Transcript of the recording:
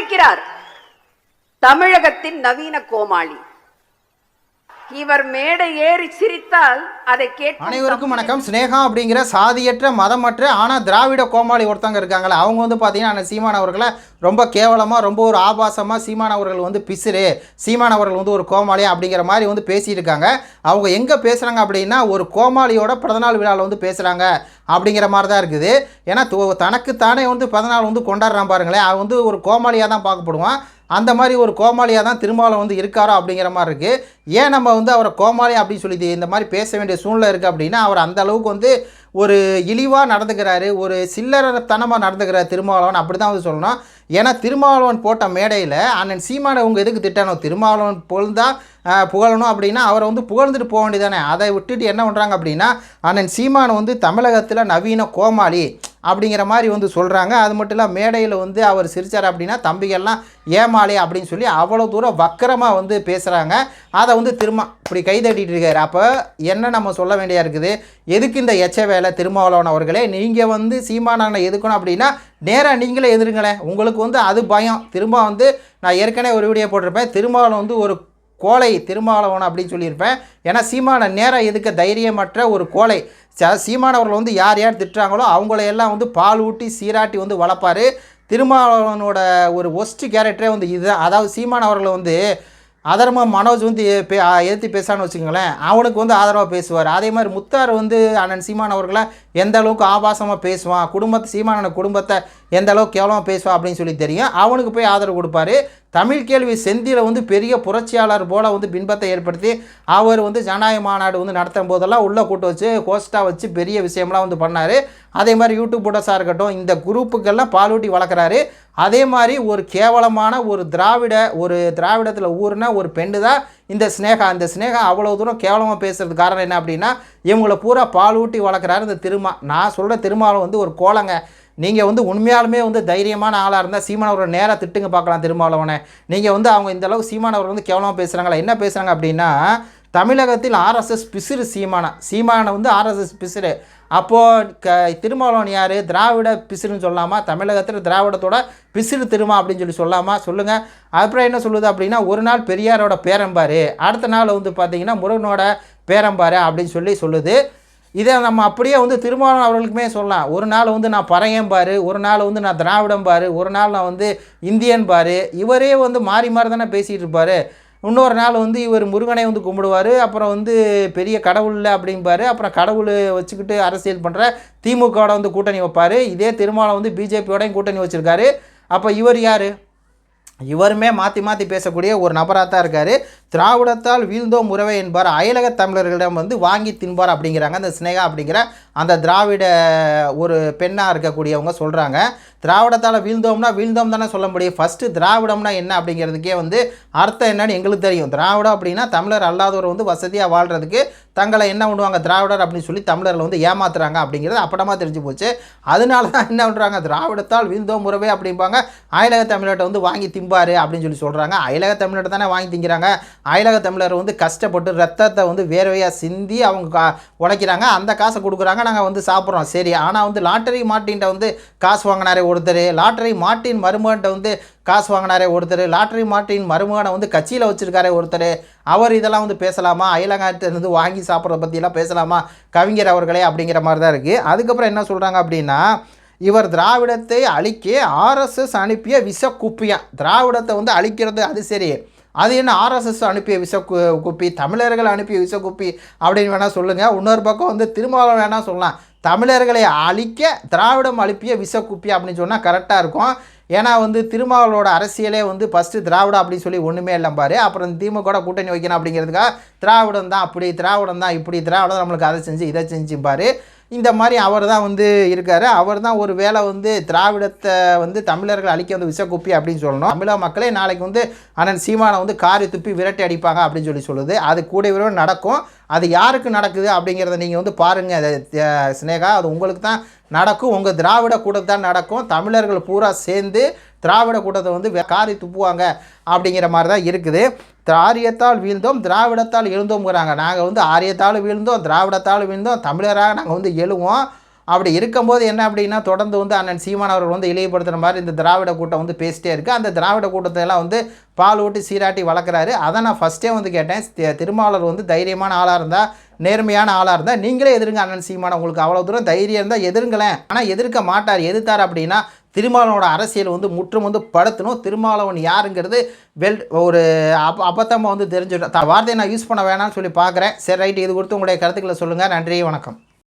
இருக்கிறார் தமிழகத்தின் நவீன கோமாளி. இவர் மேடை ஏறி சிரித்தால் அதை கேட்கும் அனைவருக்கும் வணக்கம். ஸ்னேகா அப்படிங்கிற சாதியற்ற மதமற்ற ஆனால் திராவிட கோமாளி ஒருத்தவங்க இருக்காங்களே அவங்க வந்து பார்த்தீங்கன்னா சீமான் அவர்களை ரொம்ப கேவலமாக ரொம்ப ஒரு ஆபாசமாக சீமான் அவர்கள் வந்து பிசுறு சீமான் அவர்கள் வந்து ஒரு கோமாளி அப்படிங்கிற மாதிரி வந்து பேசியிருக்காங்க அவங்க எங்கே பேசுகிறாங்க அப்படின்னா ஒரு கோமாளியோட பிறந்தநாள் விழாவில் வந்து பேசுகிறாங்க அப்படிங்கிற மாதிரி தான் இருக்குது. ஏன்னா தனக்குத்தானே வந்து பிறந்தநாள் வந்து கொண்டாடுறான் பாருங்களேன். அவன் வந்து ஒரு கோமாளியாக தான் பார்க்கப்படுவான். அந்த மாதிரி ஒரு கோமாளியாக தான் திருமாவளவன் வந்து இருக்காரோ அப்படிங்கிற மாதிரி இருக்குது ஏன் நம்ம வந்து அவரை கோமாளி அப்படின்னு சொல்லி இந்த மாதிரி பேச வேண்டிய சூழ்நிலை இருக்குது அப்படின்னா அவர் அந்த அளவுக்கு வந்து ஒரு இழிவாக நடந்துக்கிறாரு ஒரு சில்லறத்தனமாக நடந்துக்கிறார் திருமாவளவன். அப்படி தான் வந்து சொல்லணும். ஏன்னா திருமாவளவன் போட்ட மேடையில் அண்ணன் சீமானை உங்கள் எதுக்கு திட்டணும்? திருமாவளவன் புகழ்ந்தால் புகழணும் அப்படின்னா அவரை வந்து புகழ்ந்துட்டு போக வேண்டியதானே. அதை விட்டுட்டு என்ன பண்ணுறாங்க அப்படின்னா அண்ணன் சீமானை வந்து தமிழகத்தில் நவீன கோமாளி அப்படிங்கிற மாதிரி வந்து சொல்கிறாங்க அது மட்டும் இல்லை மேடையில் வந்து அவர் சிரிச்சார் அப்படின்னா தம்பிகள்லாம் ஏமாளி அப்படின்னு சொல்லி அவ்வளோ தூரம் வக்கரமாக வந்து பேசுகிறாங்க அதை வந்து திரும்ப இப்படி கைதட்டிகிட்டு இருக்கார். அப்போ என்ன நம்ம சொல்ல வேண்டியா இருக்குது? எதுக்கு இந்த எச்ச வேலை திருமாவளவன் அவர்களே? நீங்கள் வந்து சீமானனை எதுக்கணும் அப்படின்னா நேராக நீங்களே எதிருங்களேன் உங்களுக்கு வந்து அது பயம். திரும்ப வந்து நான் ஏற்கனவே ஒரு வீடியோ போட்டிருப்பேன். திருமாவளவன் வந்து ஒரு கோலை திருமாவளவன் அப்படின்னு சொல்லியிருப்பேன். ஏன்னா சீமானை நேராக எதுக்க தைரியமற்ற ஒரு கோலை? ச- சீமானவர்கள் வந்து யார் யார் திட்டுறாங்களோ அவங்களையெல்லாம் எல்லாம் வந்து பால் ஊட்டி சீராட்டி வந்து வளர்ப்பார். திருமாவளவனோட ஒரு ஒஸ்ட் கேரக்டரே வந்து இதுதான் அதாவது சீமான் அவர்களை வந்து அதர்ம மனோஜ் வந்து பே எதிர்த்து பேசான்னு வச்சுக்கோங்களேன். அவனுக்கு வந்து ஆதரவாக பேசுவார். அதே மாதிரி முத்தார் வந்து அண்ணன் சீமான் அவர்களை எந்த அளவுக்கு ஆபாசமாக பேசுவான் குடும்பத்தை சீமானோட குடும்பத்தை எந்த அளவுக்கு கேவலமாக பேசுவான் அப்படின்னு சொல்லி தெரியும். அவனுக்கு போய் ஆதரவு கொடுப்பாரு. தமிழ் கேள்வி செந்தியில் வந்து பெரிய புரட்சியாளர் போல் வந்து பின்பத்தை ஏற்படுத்தி அவர் வந்து ஜனநாயக மாநாடு வந்து நடத்தும் போதெல்லாம் உள்ளே கூட்டு வச்சு ஹோஸ்ட்டாக வச்சு பெரிய விஷயம்லாம் வந்து பண்ணார். அதே மாதிரி யூடியூப் போட்டஸாக இருக்கட்டும் இந்த குரூப்புக்கெல்லாம் பாலூட்டி வளர்க்குறாரு. அதே மாதிரி ஒரு கேவலமான ஒரு திராவிட ஒரு திராவிடத்தில் ஊர்னா ஒரு பெண்ணு தான் இந்த ஸ்னேகா இந்த ஸ்னேகா அவ்வளோ தூரம் கேவலமாக பேசுகிறது காரணம் என்ன அப்படின்னா இவங்களை பூரா பாலூட்டி வளர்க்குறாரு இந்த திருமா. நான் சொல்கிற திருமாவளம் வந்து ஒரு கோலங்க. நீங்கள் வந்து உண்மையாலுமே வந்து தைரியமான ஆளாக இருந்தால் சீமானவரை நேராக திட்டுங்க பார்க்கலாம் திருமாவளவனை. நீங்கள் வந்து அவங்க இந்த சீமானவர் வந்து கேவலமாக பேசுகிறாங்களா என்ன பேசுகிறாங்க அப்படின்னா தமிழகத்தில் ஆர்எஸ்எஸ் பிசிறு சீமானா. சீமானை வந்து ஆர்எஸ்எஸ் பிசிறு. அப்போது க திருமாவளவன் யார்? திராவிட பிசிறுன்னு சொல்லாமா? தமிழகத்தில் திராவிடத்தோட பிசிறு திருமா அப்படின்னு சொல்லி சொல்லாமா? சொல்லுங்கள் அப்புறம் என்ன சொல்லுது அப்படின்னா ஒரு நாள் பெரியாரோட பேரம்பார் அடுத்த நாள் வந்து பார்த்திங்கன்னா முருகனோட பேரம்பார் அப்படின்னு சொல்லி சொல்லுது. இதை நம்ம அப்படியே வந்து திருமாவளவன் அவர்களுக்குமே சொல்லலாம். ஒரு நாள் வந்து நான் பறையன் பாரு. ஒரு நாள் வந்து நான் திராவிடம் பாரு. ஒரு நாள் நான் வந்து இந்தியன் பாரு. இவரே வந்து மாறி மாறி தானே பேசிகிட்டு இருப்பார். இன்னொரு நாள் வந்து இவர் முருகனை வந்து கும்பிடுவார். அப்புறம் வந்து பெரிய கடவுள் இல்லை அப்படிம்பாரு. அப்புறம் கடவுள் வச்சுக்கிட்டு அரசியல் பண்ணுற திமுகவோட வந்து கூட்டணி வைப்பார். இதே திருமாவளவன் வந்து பிஜேபியோடையும் கூட்டணி வச்சுருக்காரு. அப்போ இவர் யார்? இவருமே மாற்றி மாற்றி பேசக்கூடிய ஒரு நபராக தான் இருக்கார். திராவிடத்தால் வீழ்ந்தோம் உறவை என்பார். அயலக தமிழர்களிடம் வந்து வாங்கி தின்பார் அப்படிங்கிறாங்க. அந்த ஸ்னேகா அப்படிங்கிற அந்த திராவிட ஒரு பெண்ணாக இருக்கக்கூடியவங்க சொல்கிறாங்க திராவிடத்தால் வீழ்ந்தோம்னா வீழ்ந்தோம் தானே சொல்ல முடியும். ஃபஸ்ட்டு திராவிடம்னா என்ன அப்படிங்கிறதுக்கே வந்து அர்த்தம் என்னன்னு எங்களுக்கு தெரியும். திராவிடம் அப்படின்னா தமிழர் அல்லாதவர் வந்து வசதியாக வாழ்கிறதுக்கு தங்களை என்ன பண்ணுவாங்க திராவிடர் அப்படின்னு சொல்லி தமிழர்கள் வந்து ஏமாத்துறாங்க அப்படிங்கிறது அப்படமாக தெரிஞ்சு போச்சு. அதனால தான் என்ன பண்ணுறாங்க திராவிடத்தால் வீழ்ந்தோம் உறவே அப்படிம்பாங்க. அயலக தமிழர்கிட்ட வந்து வாங்கி திம்பார் அப்படின்னு சொல்லி சொல்கிறாங்க அயலக தமிழர்கிட்ட தானே வாங்கி திங்கிறாங்க. அயலக தமிழர் வந்து கஷ்டப்பட்டு ரத்தத்தை வந்து வேர்வையாக சிந்தி அவங்க கா உழைக்கிறாங்க. அந்த காசை கொடுக்குறாங்க. நாங்கள் வந்து சாப்பிட்றோம். சரி ஆனால் வந்து லாட்டரி மாட்டின்ட்ட வந்து காசு வாங்கினாரே ஒருத்தர். லாட்டரி மார்ட்டின் மருமகன்ட்ட வந்து காசு வாங்கினாரே ஒருத்தர். லாட்டரி மார்ட்டின் மருமகனை வந்து கட்சியில் வச்சிருக்காரே ஒருத்தர். அவர் இதெல்லாம் வந்து பேசலாமா? அயலங்காட்டிலிருந்து வாங்கி சாப்பிட்றத பற்றியெல்லாம் பேசலாமா? கவிஞர் அவர்களே அப்படிங்கிற மாதிரி தான் இருக்குது அதுக்கப்புறம் என்ன சொல்கிறாங்க அப்படின்னா இவர் திராவிடத்தை அழிக்க ஆர்எஸ்எஸ் அனுப்பிய விஷ குப்பியான் திராவிடத்தை வந்து அழிக்கிறது அது சரி. அது என்ன ஆர்எஸ்எஸ் அனுப்பிய விஷ கு- குப்பி தமிழர்கள் அனுப்பிய விச குப்பி அப்படின்னு வேணால் சொல்லுங்கள் இன்னொரு பக்கம் வந்து திருமாவளவன் வேணால் சொல்லலாம். தமிழர்களை அழிக்க திராவிடம் அனுப்பிய விச குப்பி அப்படின்னு சொன்னால் கரெக்டாக இருக்கும். ஏன்னா வந்து திருமாவளவோட அரசியலே வந்து ஃபஸ்ட்டு திராவிடம் அப்படின்னு சொல்லி ஒன்றுமே இல்லை பாரு. அப்புறம் திமுக கூட்டணி வைக்கணும் அப்படிங்கிறதுக்காக திராவிடம் தான் அப்படி திராவிடம் தான் இப்படி திராவிடம் நம்மளுக்கு அதை செஞ்சு இதை செஞ்சு பாரு இந்த மாதிரி அவர் தான் வந்து இருக்கார். அவர் தான் ஒரு வேளை வந்து திராவிடத்தை வந்து தமிழர்கள் அழிக்க வந்து விசக்குப்பி அப்படின்னு சொல்லணும். தமிழக மக்களே நாளைக்கு வந்து அண்ணன் சீமானை வந்து காரி துப்பி விரட்டி அடிப்பாங்க அப்படின்னு சொல்லி சொல்லுது. அது கூட விரைவில் நடக்கும். அது யாருக்கு நடக்குது அப்படிங்கிறத நீங்கள் வந்து பாருங்கள் ஸ்னேகா அது உங்களுக்கு தான் நடக்கும். உங்கள் திராவிட கூட தான் நடக்கும். தமிழர்கள் பூரா சேர்ந்து திராவிட கூட்டத்தை வந்து காரி துப்புவாங்க அப்படிங்கிற மாதிரி தான் இருக்குது. ஆரியத்தால் வீழ்ந்தோம் திராவிடத்தால் எழுந்தோம்ங்கிறாங்க. நாங்கள் வந்து ஆரியத்தால் வீழ்ந்தோம் திராவிடத்தால் வீழ்ந்தோம் தமிழராக நாங்கள் வந்து எழுவோம். அப்படி இருக்கும்போது என்ன அப்படின்னா தொடர்ந்து வந்து அண்ணன் சீமான் அவர்கள் வந்து இழிவுபடுத்துகிற மாதிரி இந்த திராவிட கூட்டம் வந்து பேசிட்டே இருக்குது அந்த திராவிட கூட்டத்தை எல்லாம் வந்து பால் ஊட்டி சீராட்டி வளர்க்குறாரு. அதை நான் ஃபஸ்ட்டே வந்து கேட்டேன். திருமாவளர் வந்து தைரியமான ஆளாக இருந்தால் நேர்மையான ஆளாக இருந்தால் நீங்களே எதிருங்க அண்ணன் சீமான. உங்களுக்கு அவ்வளோ தூரம் தைரியம் இருந்தால் எதிருங்களேன். ஆனால் எதிர்க்க மாட்டார். எதிர்த்தார் அப்படின்னா திருமாவளவனோட அரசியல் வந்து முற்றும் வந்து படுத்தணும். திருமாவளவன் யாருங்கிறது வெல் ஒரு அப் அபத்தமாக வந்து தெரிஞ்சிடும் வார்த்தையை நான் யூஸ் பண்ண வேணாம்னு சொல்லி பார்க்குறேன். சரி ரைட்டு இது குறித்து உங்களுடைய கருத்துக்களை சொல்லுங்கள் நன்றி வணக்கம்.